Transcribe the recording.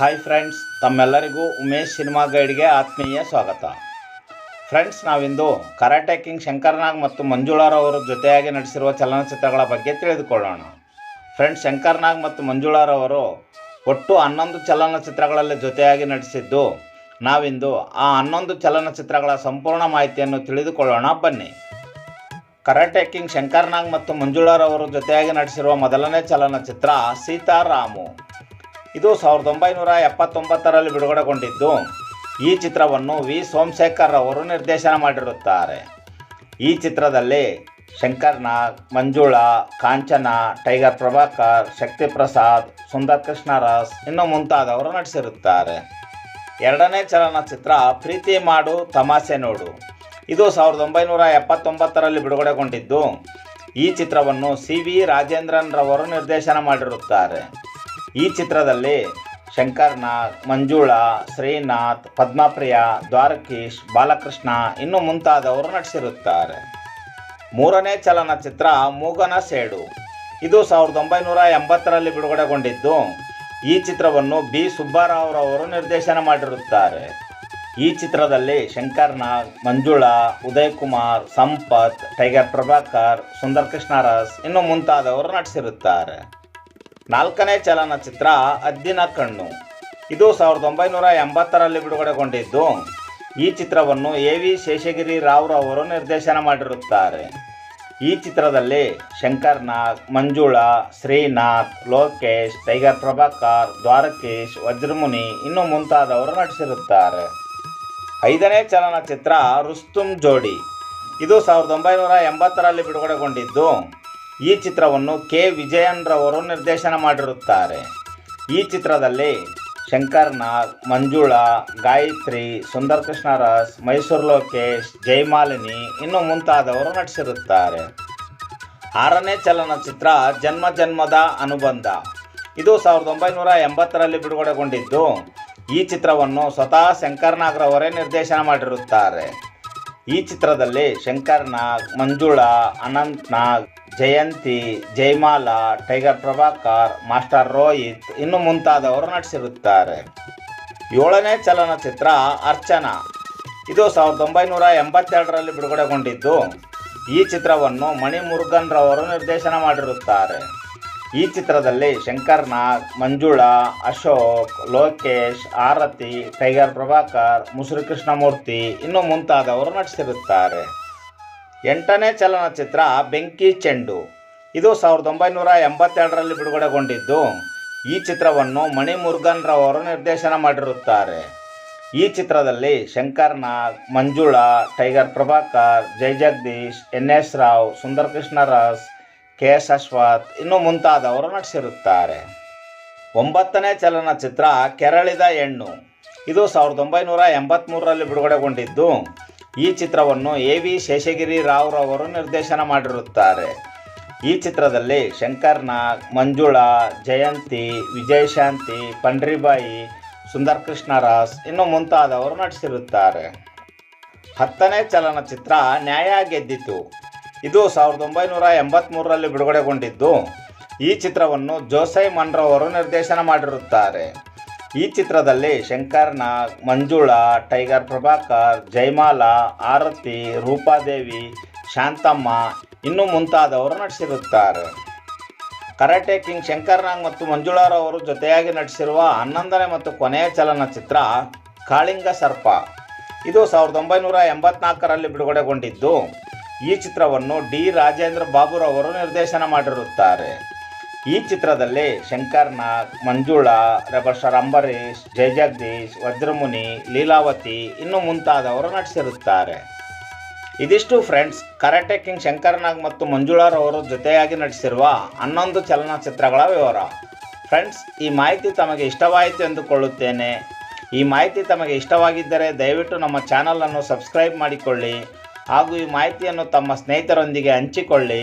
Hi friends ತಮ್ಮೆಲ್ಲರಿಗೂ Umesh cinema ಗೈಡ್ಗೆ ಆತ್ಮೀಯ ಸ್ವಾಗತ. ಫ್ರೆಂಡ್ಸ್ ನಾವಿಂದು ಕರಾಟೆ ಕಿಂಗ್ ಶಂಕರ್ನಾಗ್ ಮತ್ತು ಮಂಜುಳಾರವರ ಜೊತೆಯಾಗಿ ನಟಿಸಿರುವ ಚಲನಚಿತ್ರಗಳ ಬಗ್ಗೆ ತಿಳಿದುಕೊಳ್ಳೋಣ. ಫ್ರೆಂಡ್ಸ್ ಶಂಕರ್ನಾಗ್ ಮತ್ತು ಮಂಜುಳಾರವರು ಒಟ್ಟು ಹನ್ನೊಂದು ಚಲನಚಿತ್ರಗಳಲ್ಲಿ ಜೊತೆಯಾಗಿ ನಟಿಸಿದ್ದು, ನಾವಿಂದು ಆ ಹನ್ನೊಂದು ಚಲನಚಿತ್ರಗಳ ಸಂಪೂರ್ಣ ಮಾಹಿತಿಯನ್ನು ತಿಳಿದುಕೊಳ್ಳೋಣ. ಬನ್ನಿ. ಕರಾಟೆ ಕಿಂಗ್ ಶಂಕರ್ನಾಗ್ ಮತ್ತು ಮಂಜುಳಾರವರು ಜೊತೆಯಾಗಿ ನಟಿಸಿರುವ ಮೊದಲನೇ ಚಲನಚಿತ್ರ ಸೀತಾರಾಮು. ಇದು ಸಾವಿರದ ಒಂಬೈನೂರ ಎಪ್ಪತ್ತೊಂಬತ್ತರಲ್ಲಿ ಬಿಡುಗಡೆಗೊಂಡಿದ್ದು. ಈ ಚಿತ್ರವನ್ನು ವಿ. ಸೋಮಶೇಖರ್ ಅವರು ನಿರ್ದೇಶನ ಮಾಡಿರುತ್ತಾರೆ. ಈ ಚಿತ್ರದಲ್ಲಿ ಶಂಕರ್ ನಾಗ್, ಮಂಜುಳಾ, ಕಾಂಚನ, ಟೈಗರ್ ಪ್ರಭಾಕರ್ ಶಕ್ತಿ ಪ್ರಸಾದ್ ಸುಂದರ್ ಕೃಷ್ಣರಾಸ್ ಇನ್ನು ಮುಂತಾದವರು ನಟಿಸಿರುತ್ತಾರೆ. ಎರಡನೇ ಚಲನಚಿತ್ರ ಪ್ರೀತಿ ಮಾಡು ತಮಾಷೆ ನೋಡು. ಇದು ಸಾವಿರದ ಒಂಬೈನೂರ ಎಪ್ಪತ್ತೊಂಬತ್ತರಲ್ಲಿ ಬಿಡುಗಡೆಗೊಂಡಿದ್ದು. ಈ ಚಿತ್ರವನ್ನು ಸಿ ವಿ ರಾಜೇಂದ್ರನ್ ರವರು ನಿರ್ದೇಶನ ಮಾಡಿರುತ್ತಾರೆ. ಈ ಚಿತ್ರದಲ್ಲಿ ಶಂಕರ್ ನಾಗ್ ಮಂಜುಳಾ, ಶ್ರೀನಾಥ್, ಪದ್ಮಪ್ರಿಯ, ದ್ವಾರಕೀಶ್, ಬಾಲಕೃಷ್ಣ ಇನ್ನು ಮುಂತಾದವರು ನಟಿಸಿರುತ್ತಾರೆ. ಮೂರನೇ ಚಲನಚಿತ್ರ ಮೂಗನ ಸೇಡು. ಇದು ಸಾವಿರದ ಒಂಬೈನೂರ ಎಂಬತ್ತರಲ್ಲಿ ಬಿಡುಗಡೆಗೊಂಡಿದ್ದು, ಈ ಚಿತ್ರವನ್ನು ಬಿ. ಸುಬ್ಬಾರಾವ್ರವರು ನಿರ್ದೇಶನ ಮಾಡಿರುತ್ತಾರೆ. ಈ ಚಿತ್ರದಲ್ಲಿ ಶಂಕರ್ ನಾಗ್ ಮಂಜುಳಾ ಉದಯ್ ಕುಮಾರ್ ಸಂಪತ್, ಟೈಗರ್ ಪ್ರಭಾಕರ್ ಸುಂದರ್ ಕೃಷ್ಣರಾಸ್ ಇನ್ನು ಮುಂತಾದವರು ನಟಿಸಿರುತ್ತಾರೆ. ನಾಲ್ಕನೇ ಚಲನಚಿತ್ರ, ಅದ್ದಿನ ಕಣ್ಣು. ಇದು ಸಾವಿರದ ಒಂಬೈನೂರ ಎಂಬತ್ತರಲ್ಲಿ ಬಿಡುಗಡೆಗೊಂಡಿದ್ದು. ಈ ಚಿತ್ರವನ್ನು ಎ ವಿ ಶೇಷಗಿರಿ ರಾವ್ರವರು ನಿರ್ದೇಶನ ಮಾಡಿರುತ್ತಾರೆ. ಈ ಚಿತ್ರದಲ್ಲಿ ಶಂಕರ್ ನಾಗ್, ಮಂಜುಳಾ, ಶ್ರೀನಾಥ್, ಲೋಕೇಶ್, ಟೈಗರ್ ಪ್ರಭಾಕರ್, ದ್ವಾರಕೇಶ್, ವಜ್ರಮುನಿ ಇನ್ನು ಮುಂತಾದವರು ನಟಿಸಿರುತ್ತಾರೆ. ಐದನೇ ಚಲನಚಿತ್ರ ರುಸ್ತುಮ್ ಜೋಡಿ. ಇದು ಸಾವಿರದ ಒಂಬೈನೂರ ಎಂಬತ್ತರಲ್ಲಿ ಬಿಡುಗಡೆಗೊಂಡಿದ್ದು. ಈ ಚಿತ್ರವನ್ನು ಕೆ. ವಿಜಯನ್ ರವರು ನಿರ್ದೇಶನ ಮಾಡಿರುತ್ತಾರೆ. ಈ ಚಿತ್ರದಲ್ಲಿ ಶಂಕರ್ ನಾಗ್ ಮಂಜುಳಾ, ಗಾಯತ್ರಿ ಸುಂದರ್ ಕೃಷ್ಣರಾಸ್ ಮೈಸೂರು ಲೋಕೇಶ್, ಜಯಮಾಲಿನಿ ಇನ್ನು ಮುಂತಾದವರು ನಟಿಸಿರುತ್ತಾರೆ. ಆರನೇ ಚಲನಚಿತ್ರ ಜನ್ಮ ಜನ್ಮದ ಅನುಬಂಧ. ಇದು ಸಾವಿರದ ಒಂಬೈನೂರ ಎಂಬತ್ತರಲ್ಲಿ ಬಿಡುಗಡೆಗೊಂಡಿದ್ದು, ಈ ಚಿತ್ರವನ್ನು ಸ್ವತಃ ಶಂಕರ್ ನಾಗ್ರವರೇ ನಿರ್ದೇಶನ ಮಾಡಿರುತ್ತಾರೆ. ಈ ಚಿತ್ರದಲ್ಲಿ ಶಂಕರ್ ನಾಗ್, ಮಂಜುಳಾ, ಅನಂತ್ ನಾಗ್ ಜಯಂತಿ, ಜಯಮಾಲಾ, ಟೈಗರ್ ಪ್ರಭಾಕರ್, ಮಾಸ್ಟರ್ ರೋಹಿತ್ ಇನ್ನು ಮುಂತಾದವರು ನಟಿಸಿರುತ್ತಾರೆ. ಏಳನೇ ಚಲನಚಿತ್ರ ಅರ್ಚನಾ. ಇದು ಸಾವಿರದ ಒಂಬೈನೂರ ಎಂಬತ್ತೆರಡರಲ್ಲಿ ಬಿಡುಗಡೆಗೊಂಡಿದ್ದು. ಈ ಚಿತ್ರವನ್ನು ಮಣಿಮುರುಗನ್ ರವರು ನಿರ್ದೇಶನ ಮಾಡಿರುತ್ತಾರೆ. ಈ ಚಿತ್ರದಲ್ಲಿ ಶಂಕರ್ ನಾಗ್ ಮಂಜುಳಾ, ಅಶೋಕ್, ಲೋಕೇಶ್, ಆರತಿ, ಟೈಗರ್ ಪ್ರಭಾಕರ್ ಮುಸುರಿ ಕೃಷ್ಣಮೂರ್ತಿ ಇನ್ನು ಮುಂತಾದವರು ನಟಿಸಿರುತ್ತಾರೆ. ಎಂಟನೇ ಚಲನಚಿತ್ರ ಬೆಂಕಿ ಚೆಂಡು. ಇದು ಸಾವಿರದ ಒಂಬೈನೂರ ಎಂಬತ್ತೆರಡರಲ್ಲಿ ಬಿಡುಗಡೆಗೊಂಡಿದ್ದು. ಈ ಚಿತ್ರವನ್ನು ಮಣಿಮುರುಗನ್ ರವರು ನಿರ್ದೇಶನ ಮಾಡಿರುತ್ತಾರೆ. ಈ ಚಿತ್ರದಲ್ಲಿ Shankar Nag, Manjula, Tiger Prabhakar, Jai Jagadish, N S Rao Sundar Krishna Urs K S Ashwath ಇನ್ನು ಮುಂತಾದವರು ನಟಿಸಿರುತ್ತಾರೆ. ಒಂಬತ್ತನೇ ಚಲನಚಿತ್ರ ಕೆರಳಿದ ಹೆಣ್ಣು. ಇದು ಸಾವಿರದ ಒಂಬೈನೂರ ಎಂಬತ್ತ್ಮೂರರಲ್ಲಿ ಬಿಡುಗಡೆಗೊಂಡಿದ್ದು. ಈ ಚಿತ್ರವನ್ನು ಎ ವಿ ಶೇಷಗಿರಿ ರಾವ್ರವರು ನಿರ್ದೇಶನ ಮಾಡಿರುತ್ತಾರೆ. ಈ ಚಿತ್ರದಲ್ಲಿ ಶಂಕರ್ ನಾಗ್, ಮಂಜುಳಾ, ಜಯಂತಿ ವಿಜಯಶಾಂತಿ ಪಂಡ್ರಿಬಾಯಿ ಸುಂದರ್ ಕೃಷ್ಣರಾಸ್ ಇನ್ನು ಮುಂತಾದವರು ನಟಿಸಿರುತ್ತಾರೆ. ಹತ್ತನೇ ಚಲನಚಿತ್ರ ನ್ಯಾಯ ಗೆದ್ದಿತು. ಇದು ಸಾವಿರದ ಒಂಬೈನೂರ ಎಂಬತ್ತ್ಮೂರರಲ್ಲಿ ಬಿಡುಗಡೆಗೊಂಡಿದ್ದು. ಈ ಚಿತ್ರವನ್ನು ಜೋಸೈ ಮನ್ರವರು ನಿರ್ದೇಶನ ಮಾಡಿರುತ್ತಾರೆ. ಈ ಚಿತ್ರದಲ್ಲಿ ಶಂಕರ್ ನಾಗ್ ಮಂಜುಳಾ, ಟೈಗರ್ ಪ್ರಭಾಕರ್, ಜಯಮಾಲಾ, ಆರತಿ, ರೂಪಾದೇವಿ, ಶಾಂತಮ್ಮ ಇನ್ನು ಮುಂತಾದವರು ನಟಿಸಿರುತ್ತಾರೆ. ಕರಾಟೆ ಕಿಂಗ್ ಶಂಕರ್ ನಾಗ್ ಮತ್ತು ಮಂಜುಳಾರವರು ಜೊತೆಯಾಗಿ ನಟಿಸಿರುವ ಹನ್ನೊಂದನೇ ಮತ್ತು ಕೊನೆಯ ಚಲನಚಿತ್ರ ಕಾಳಿಂಗ ಸರ್ಪ. ಇದು ಸಾವಿರದ ಒಂಬೈನೂರ ಎಂಬತ್ನಾಲ್ಕರಲ್ಲಿ ಬಿಡುಗಡೆಗೊಂಡಿದ್ದು. ಈ ಚಿತ್ರವನ್ನು ಡಿ ರಾಜೇಂದ್ರ ಬಾಬುರವರು ನಿರ್ದೇಶನ ಮಾಡಿರುತ್ತಾರೆ. ಈ ಚಿತ್ರದಲ್ಲಿ ಶಂಕರ್ ನಾಗ್, ಮಂಜುಳಾ ರೆಬರ್ಷರ್ ಅಂಬರೀಶ್ ಜಯಜಗದೀಶ್ ವಜ್ರಮುನಿ, ಲೀಲಾವತಿ ಇನ್ನು ಮುಂತಾದವರು ನಟಿಸಿರುತ್ತಾರೆ. ಇದಿಷ್ಟು friends Karate King Shankar Nag ಮತ್ತು ಮಂಜುಳಾರವರು ಜೊತೆಯಾಗಿ ನಟಿಸಿರುವ ಹನ್ನೊಂದು ಚಲನಚಿತ್ರಗಳ ವಿವರ. ಫ್ರೆಂಡ್ಸ್, ಈ ಮಾಹಿತಿ ತಮಗೆ ಇಷ್ಟವಾಯಿತು ಎಂದುಕೊಳ್ಳುತ್ತೇನೆ. ಈ ಮಾಹಿತಿ ತಮಗೆ ಇಷ್ಟವಾಗಿದ್ದರೆ ದಯವಿಟ್ಟು ನಮ್ಮ ಚಾನಲನ್ನು ಸಬ್ಸ್ಕ್ರೈಬ್ ಮಾಡಿಕೊಳ್ಳಿ ಹಾಗೂ ಈ ಮಾಹಿತಿಯನ್ನು ತಮ್ಮ ಸ್ನೇಹಿತರೊಂದಿಗೆ ಹಂಚಿಕೊಳ್ಳಿ.